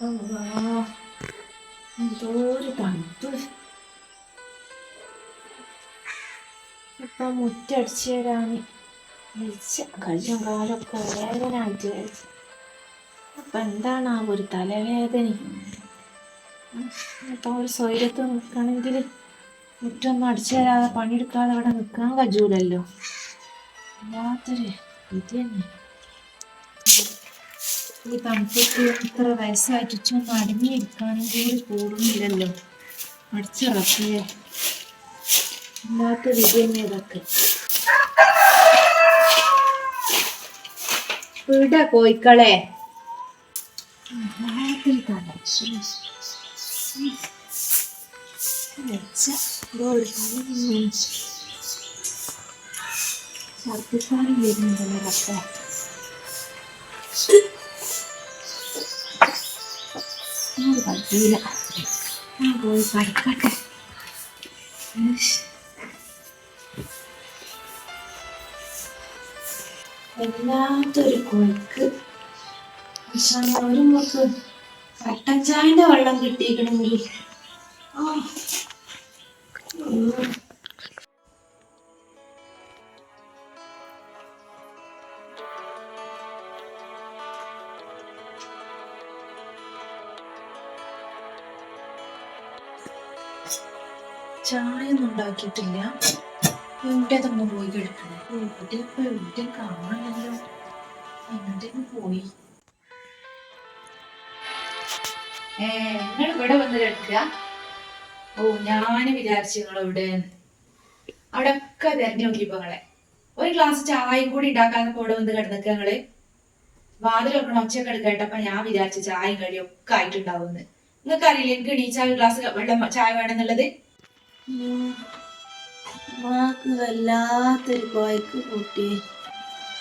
അല്ലാ, എന്തോ ഒരു തണുപ്പ് ഇപ്പൊ മുറ്റടിച്ചു തരാന് വിളിച്ച കയ്യും കാലൊക്കെ വേദനായിട്ട് വിചാരിച്ചു അപ്പൊ എന്താണ് ആ ഒരു തലവേദന ഇപ്പൊ ഒരു സ്വൈരത്ത് നിൽക്കണമെങ്കിൽ മുറ്റൊന്നും അടിച്ചു തരാതെ പണിയെടുക്കാതെ അവിടെ നിൽക്കാൻ കഴിയൂലല്ലോ വല്ലാത്തൊരു ഇത് തന്നെ ഈ തണുപ്പത്ത് ഇത്ര വയസ്സായിട്ട് ഒന്ന് അടങ്ങിയിരിക്കാനും കൂടി കൂടുന്നില്ലല്ലോ. അടിച്ചിറക്കിയേ ഇല്ലാത്ത വിധി തന്നെ ഇതൊക്കെ ഇവിടെ കോയിക്കളെ. ഛർദ്ദിക്കാനും വരുന്നുണ്ടല്ലോ പക്ഷേ അത് പറ്റിയില്ല ഞാൻ പോയി പഠിക്കട്ടെ. വല്ലാത്തൊരു കൊഴുക്ക് പക്ഷെ ഒരു മുക്ക് വെള്ളം കിട്ടിയിരിക്കണമെങ്കിൽ ചായ ഒന്നും ഉണ്ടാക്കിയിട്ടില്ല എവിടെ തന്നെ പോയി കിടക്കണേ. എവിടെ ഇപ്പൊ എവിടെ കാണാനല്ലോ എങ്ങോട്ടേക്ക് പോയി. ഏ നിങ്ങൾ ഇവിടെ വന്ന് കിടക്കുക. ഓ ഞാൻ വിചാരിച്ചു നിങ്ങൾ ഇവിടെ അവിടെ ഒക്കെ തെരഞ്ഞു ഒരു ഗ്ലാസ് ചായയും കൂടി ഉണ്ടാക്കാതെ കൂടെ വന്ന് കിടന്നിക്ക നിങ്ങൾ. വാതിൽ വെക്കണം ഒച്ചയൊക്കെ കേട്ടപ്പോ ഞാൻ വിചാരിച്ച ചായയും കടിയും ഒക്കെ ആയിട്ടുണ്ടാവുമെന്ന്. നിങ്ങൾക്ക് അറിയില്ല എനിക്ക് ഈ ഒരു ഗ്ലാസ് വെള്ളം ചായ വേണമെന്നുള്ളത്? വാക്ക് വല്ലാത്തൊരു കോയക്ക് കൂട്ടി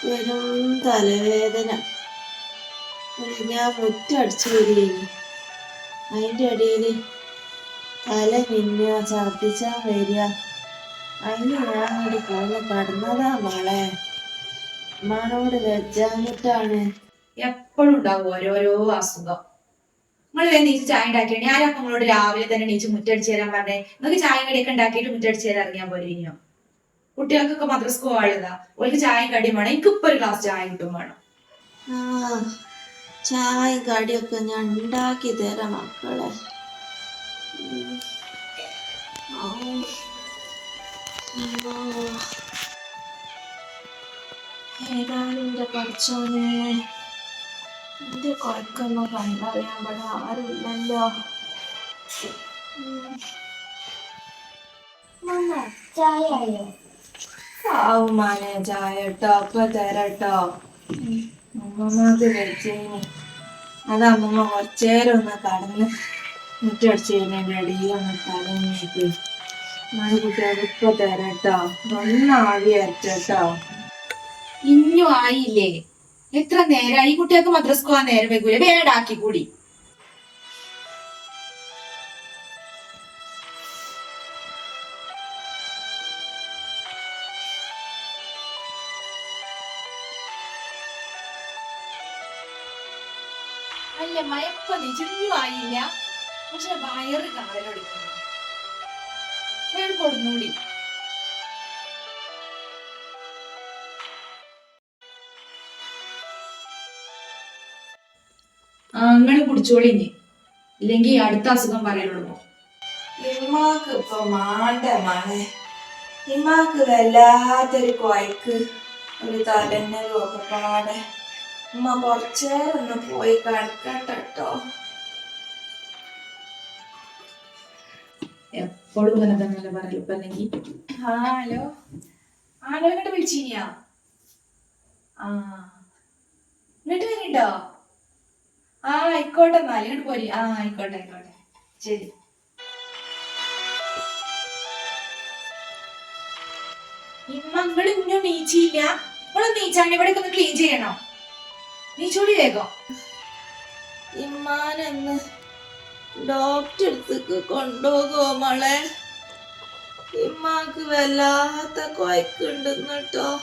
വെറും തലവേദന. ഞാൻ മുറ്റടിച്ചു വരികയാണ്. അതിന്റെ ഇടയിൽ തല മിന്നുക ഛർദിച്ചാ വരിക. അതിന് ഞാൻ അങ്ങോട്ട് പോന്ന് കടന്നതാ മോളെ. ഉമ്മാനോട് വെച്ചാൽ എപ്പോഴും ഉണ്ടാകും ഓരോരോ അസുഖം. നിങ്ങൾ നീച്ച് ചായ ഉണ്ടാക്കിയാണ് ഞാനപ്പം നിങ്ങളോട് രാവിലെ തന്നെ നീച്ച് മുറ്റടിച്ച് തരാൻ പറഞ്ഞേ. നിങ്ങൾക്ക് ചായ കടിയൊക്കെ ഉണ്ടാക്കിയിട്ട് മുറ്റടിച്ച് തരാൻ ഇറങ്ങിയാൽ പോലെ ഇനിയോ കുട്ടികൾക്കൊക്കെ മദ്രസ്ക്ക് ആളുതാ ഓർക്ക് ചായയും കടിയും വേണം. എനിക്ക് ഇപ്പൊ ഒരു ഗ്ലാസ് ചായ കിട്ടും വേണം. ചായ കടിയൊക്കെ ഞാൻ ഉണ്ടാക്കി തരാം മക്കളെ. ഏതായാലും പഠിച്ചോനെ. എന്റെ കുറക്കൊന്നും കണ്ടറിയാൻ ഇവിടെ ആരുമില്ലല്ലോ. ചായയോ ആവും മാനെ ചായ കേട്ടോ അപ്പൊ തരട്ടോ അമ്മമ്മക്ക് കഴിച്ചേന്. അത് അമ്മമ്മ കുറച്ചേരം ഒന്ന് കടന്ന് മുറ്റടിച്ചതിന്റെ അടിയിൽ ഒന്ന് തലഞ്ഞിട്ട് മഴ കുട്ടികൾക്ക് ഇപ്പൊ തരട്ടോ. ഒന്ന് ആവി അരട്ടോ ഇഞ്ഞും ആയില്ലേ? എത്ര നേരം? ഈ കുട്ടികൾക്ക് മദ്രസ് പോകാൻ നേരം വെക്കൂല വേടാക്കി കൂടി. അല്ല മയപ്പ നിജിഞ്ഞു ആയില്ല പക്ഷെ വയറ് കാലൊടിക്കുന്നു കൊടുന്നൂടി. ആ അങ്ങനെ കുടിച്ചോളി ഇനി ഇല്ലെങ്കിൽ അടുത്ത അസുഖം പറയലുള്ളൂ ഇമ്മാക്ക് ഇപ്പൊ മാണ്ട മണേ ഇമ്മാക്ക് വല്ലാത്തൊരു കൊയക്ക്. ഒരു തലന്നലും ഒക്കെ പാടെ ഉമ്മ കുറച്ചേരം ഒന്ന് പോയി കിടക്കട്ടോ എപ്പോഴും ഇങ്ങനെ തന്നെ പറയൽ ഇപ്പൊ അല്ലെങ്കിൽ ഹലോ. വിളിച്ചിനിയാ? ആ. വരണ്ടോ? ആ ആയിക്കോട്ടെ എന്നാൽ ഇങ്ങോട്ട് പോരി. ആ ആയിക്കോട്ടെ ആയിക്കോട്ടെ. ശരി. ഇമ്മങ്ങൾ ഇന്നും നീച്ചില്ല. നിങ്ങൾ നീച്ചാണ് ഇവിടെ ഒന്ന് ക്ലീൻ ചെയ്യണോ? നീച്ചോടി വേഗം. ഇമ്മാനെന്ന് ഡോക്ടർ അടുത്തേക്ക് കൊണ്ടുപോകോ മോളെ. ഇമ്മാക്ക് വല്ലാത്ത കൊയക്കുണ്ടെന്ന് കേട്ടോ.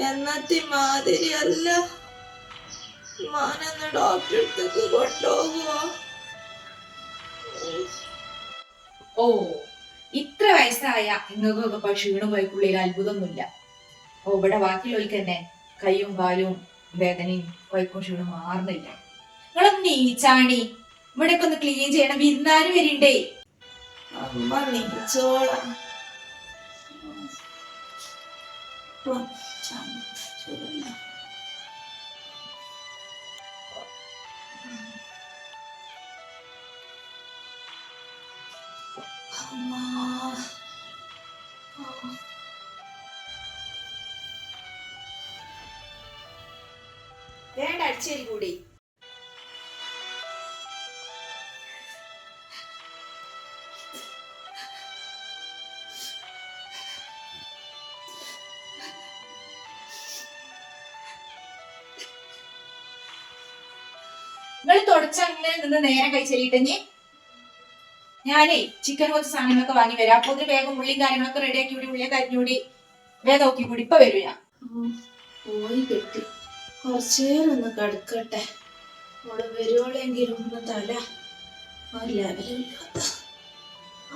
എന്നത്തെ മാതിരി അല്ല ഉമ്മാനൊന്ന് ഡോക്ടറെ അടുത്തേക്ക് കൊണ്ടുപോകുമോ? ഓ ഇത്ര വയസ്സായ നിങ്ങൾക്കൊക്കെ ഇപ്പൊ ക്ഷീണം പോയിക്കുള്ളിൽ അത്ഭുതമൊന്നുമില്ല. ഓ ഇവിടെ ബാക്കിയുള്ളവർക്ക് തന്നെ കയ്യും കാലും വേദനയും വൈക്കും ക്ഷീണം മാറുന്നില്ല. നിങ്ങളൊന്ന് നീച്ചാണി. ഇവിടെയൊക്കെ ഒന്ന് ക്ലീൻ ചെയ്യണം. വിരുന്നാരും വരണ്ടേ? അമ്മ നീച്ചോളാം. വേണ്ട കൂടി. നിങ്ങൾ തുടച്ചങ്ങനെ നിന്ന് നേരെ കൈ കഴിച്ചെല്ലിട്ടെഞ്ഞ് ഞാനേ ചിക്കൻ കുറച്ച് സാധനങ്ങളൊക്കെ വാങ്ങി വരാം. അപ്പൊ ഒരു വേഗം ഉള്ളിയും കാര്യങ്ങളൊക്കെ റെഡി ആക്കി കൂടി ഉള്ളിയൊക്കെ അരിഞ്ഞൂടി വേഗം നോക്കി കൂടി. ഇപ്പൊ വരും ഞാൻ. പോയി കിട്ടി. കുറച്ചേരം ഒന്ന് കടുക്കട്ടെ. അവിടെ വരുവോളെങ്കിലും ഒന്ന് തല. ഒരു ലെവലില്ലാത്ത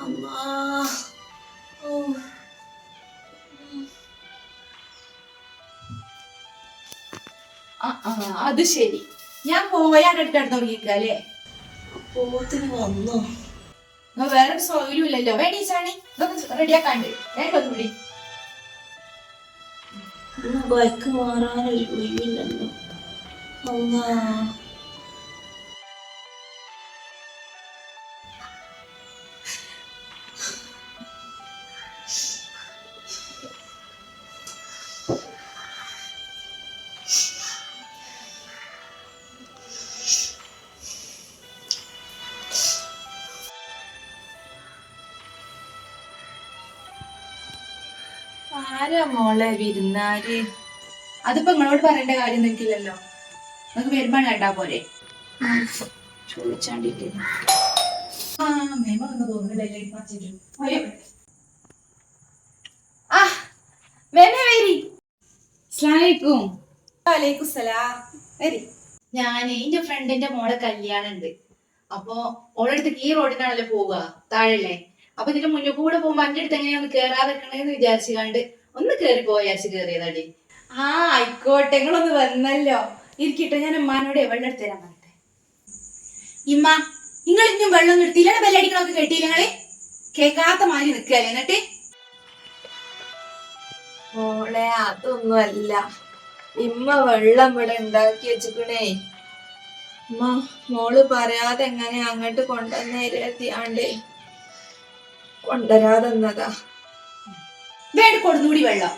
അമ്മാ. ഓ. അത് ശരി. ഞാൻ പോയാൽ അടുത്തടുത്ത് തുടങ്ങിക്കല്ലേ പോത്തിന് വന്നോ? വേറെ സൗകര്യം ഇല്ലല്ലോ വേണീച്ചാണി ഇതൊന്ന് റെഡിയാക്കാണ്ട് ഞാൻ ഒന്നുകൂടി എന്നാ ബൈക്ക് മാറാനൊരു ഒഴിവില്ലല്ലോ. ആരാ മോളെ വിരുന്നാര്? അതിപ്പോ നിങ്ങളോട് പറയേണ്ട കാര്യം നിൽക്കില്ലല്ലോ നിങ്ങക്ക് വരുമ്പോൾ കണ്ടാ പോരെ? ഞാനേ ആ മേമ വന്ന് ആ മേമ വരി. അസ്ലാമലൈക്കും വലൈക്കും സലാം വരി ഞാൻ എന്റെ ഫ്രണ്ടിന്റെ മോളെ കല്യാണം ഉണ്ട് അപ്പൊ ഓളടുത്ത് ഈ റോഡിനാണല്ലോ പോവുക. താഴല്ലേ അപ്പൊ ഇതിന്റെ മുന്നിൽ കൂടെ പോകുമ്പോ എന്റെ അടുത്ത് എങ്ങനെയാ ഒന്ന് കേറാതെ നിൽക്കണേന്ന് വിചാരിച്ചു ഒന്ന് കേറി പോയാച്ച് കേറിയതാടി. ആ ആയിക്കോട്ടെ നിങ്ങളൊന്ന് വന്നല്ലോ. ഇരിക്കട്ടെ ഞാൻ ഉമ്മാനോട് വെള്ളം എടുത്തു തരാൻ പറഞ്ഞെ ഇമ്മ നിങ്ങൾ ഇനിയും വെള്ളം നിർത്തിയില്ല ബെല്ലടിക്കണമൊക്കെ കെട്ടിയില്ല നിങ്ങളെ? കേൾക്കാത്ത മാതിരി നിൽക്കല്ലേ എന്നിട്ട്? മോളെ അതൊന്നുമല്ല. ഇമ്മ വെള്ളം ഇവിടെ ഉണ്ടാക്കി വെച്ചിക്കണേ ഉമ്മ മോൾ പറയാതെ എങ്ങനെ അങ്ങോട്ട് കൊണ്ടുവന്നേരത്തിയാണ്ട് കൊണ്ടുവരാതെന്നതാ വേണ്ട കൊടുന്നുകൂടി വെള്ളം.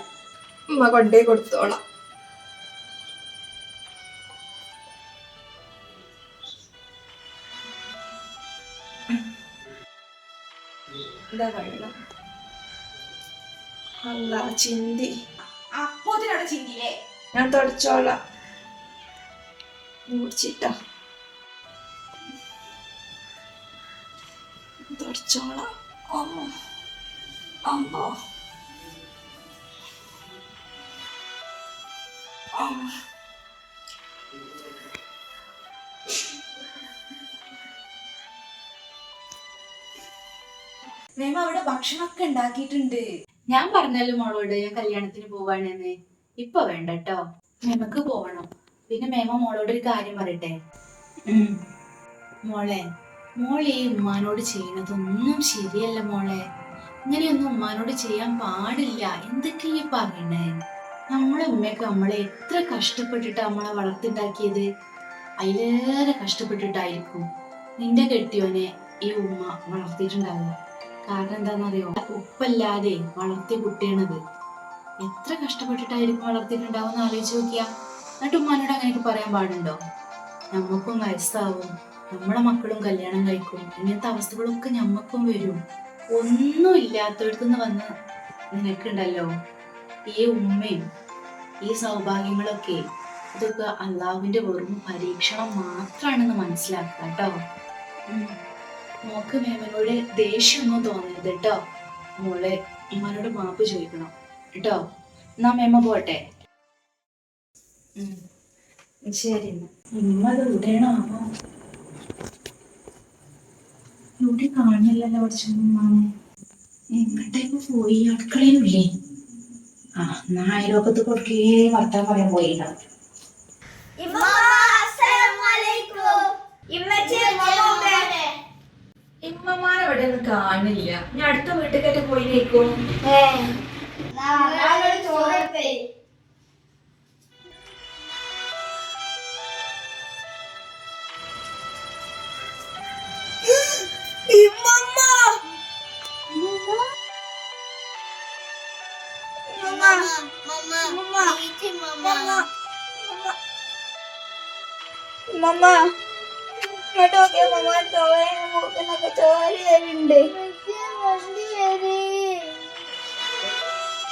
ഉമ്മ കൊണ്ടേ കൊടുത്തോളാം. ഇതാ വെള്ളം? അല്ല ചിന്തി. അപ്പോത്തിനവിടെ ചിന്തിയില്ലേ? ഞാൻ തുടച്ചോളാം. മുടിച്ചിട്ടോ. തുടച്ചോളാം. അമ്മ അമ്മ അമ്മ മേമ അവിടെ ഭക്ഷണമൊക്കെ ഉണ്ടാക്കിയിട്ടുണ്ട്. ഞാൻ പറഞ്ഞല്ലോ മോളോട് ഞാൻ കല്യാണത്തിന് പോവാണെന്ന്. ഇപ്പൊ വേണ്ടട്ടോ. മേമക്ക് പോവണം. പിന്നെ മേമ മോളോട് ഒരു കാര്യം പറയട്ടെ? ഉം. മോളെ ഉമ്മാനോട് ചെയ്യണതൊന്നും ശരിയല്ല മോളെ. ഇങ്ങനെയൊന്നും ഉമ്മാനോട് ചെയ്യാൻ പാടില്ല. എന്തൊക്കെ ഈ പറയണേ? നമ്മളെ ഉമ്മയൊക്കെ നമ്മളെ എത്ര കഷ്ടപ്പെട്ടിട്ട് നമ്മളെ വളർത്തിണ്ടാക്കിയത്? അതിലേറെ കഷ്ടപ്പെട്ടിട്ടായിരിക്കും. നിന്റെ കെട്ടിയോനെ ഈ ഉമ്മ വളർത്തിയിട്ടുണ്ടാവുക. കാരണം എന്താണെന്നറിയോ? ഉപ്പല്ലാതെ വളർത്തിയ കുട്ടിയാണത്. എത്ര കഷ്ടപ്പെട്ടിട്ടായിരിക്കും വളർത്തിയിട്ടുണ്ടാവും ആലോചിച്ച് നോക്കിയാ. എന്നിട്ട് ഉമ്മാനോട് അങ്ങനെയൊക്കെ പറയാൻ പാടുണ്ടോ? നമുക്കും വയസ്സാവും നമ്മളെ മക്കളും കല്യാണം കഴിക്കും. ഇങ്ങനത്തെ അവസ്ഥകളൊക്കെ ഞമ്മക്കും വരും. ഒന്നും ഇല്ലാത്തടത്തുനിന്ന് വന്ന് നിനക്കുണ്ടല്ലോ. ഈ ഉമ്മയും ഈ സൗഭാഗ്യങ്ങളൊക്കെ. ഇതൊക്കെ അള്ളാഹുവിന്റെ വെറും പരീക്ഷണം മാത്രമാണെന്ന് മനസ്സിലാക്കുക കേട്ടോ. മോക്ക് മേമനോട് ദേഷ്യമൊന്നും തോന്നരുത് കേട്ടോ മോളെ ഉമ്മനോട് മാപ്പ് ചോദിക്കണം കേട്ടോ എന്നാ മേമ പോട്ടെ. ശരി ഇമ്മ അത് എവിടെയാണോ ഇവിടെ ഉമ്മാനെ എങ്ങോട്ടേക്ക് പോയി അടുക്കളയിലില്ലേ? ആ എന്നാ അയലോക്കത്ത് കൊടുക്കേ വർത്താൻ പറയാൻ പോയിണ്ടാവും ഇമ്മമാരെ ഇവിടെ ഒന്നും കാണില്ല ഞാൻ അടുത്ത വീട്ടിലേക്കൊക്കെ പോയില്ലേക്കും മമ്മ ഇങ്ങോട്ട് നോക്കിയ മമ്മ ചോര മൂക്കുന്നൊക്കെ ചോര വരുന്നുണ്ട്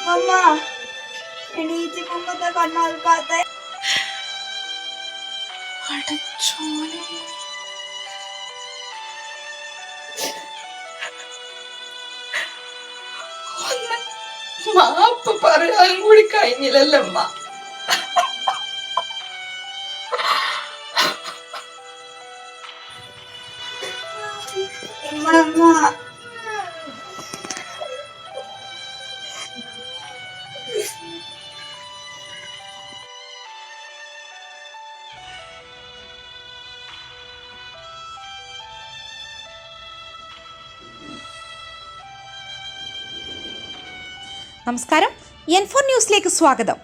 മമ്മ എണീച്ച് മമ്മത്തെ കണ്ണോൽക്കാത്ത മാപ്പ് പറയാൻ കൂടി കഴിഞ്ഞില്ലല്ലമ്മ മമ്മ നമസ്കാരം. എൻ ഫോർ ന്യൂസിലേക്ക് സ്വാഗതം.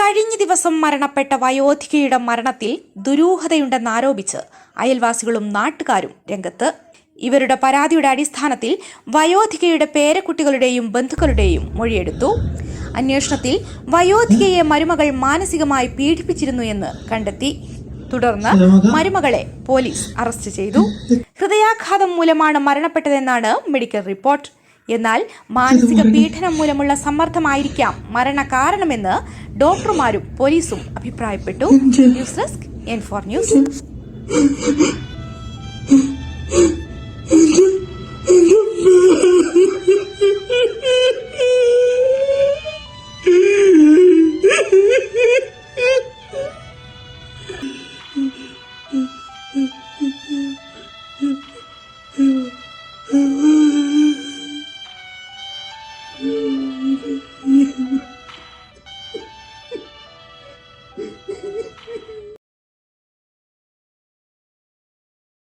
കഴിഞ്ഞ ദിവസം മരണപ്പെട്ട വയോധികയുടെ മരണത്തിൽ ദുരൂഹതയുണ്ടെന്നാരോപിച്ച് അയൽവാസികളും നാട്ടുകാരും രംഗത്ത്. ഇവരുടെ പരാതിയുടെ അടിസ്ഥാനത്തിൽ വയോധികയുടെ പേരക്കുട്ടികളുടെയും ബന്ധുക്കളുടെയും മൊഴിയെടുത്തു. അന്വേഷണത്തിൽ വയോധികയെ മരുമകൾ മാനസികമായി പീഡിപ്പിച്ചിരുന്നു എന്ന് കണ്ടെത്തി. തുടർന്ന് മരുമകളെ പോലീസ് അറസ്റ്റ് ചെയ്തു. ഹൃദയാഘാതം മൂലമാണ് മരണപ്പെട്ടതെന്നാണ് മെഡിക്കൽ റിപ്പോർട്ട്. എന്നാൽ മാനസിക പീഡനം മൂലമുള്ള സമ്മർദ്ദമായിരിക്കാം മരണകാരണമെന്ന് ഡോക്ടർമാരും പോലീസും അഭിപ്രായപ്പെട്ടു. News desk N four news.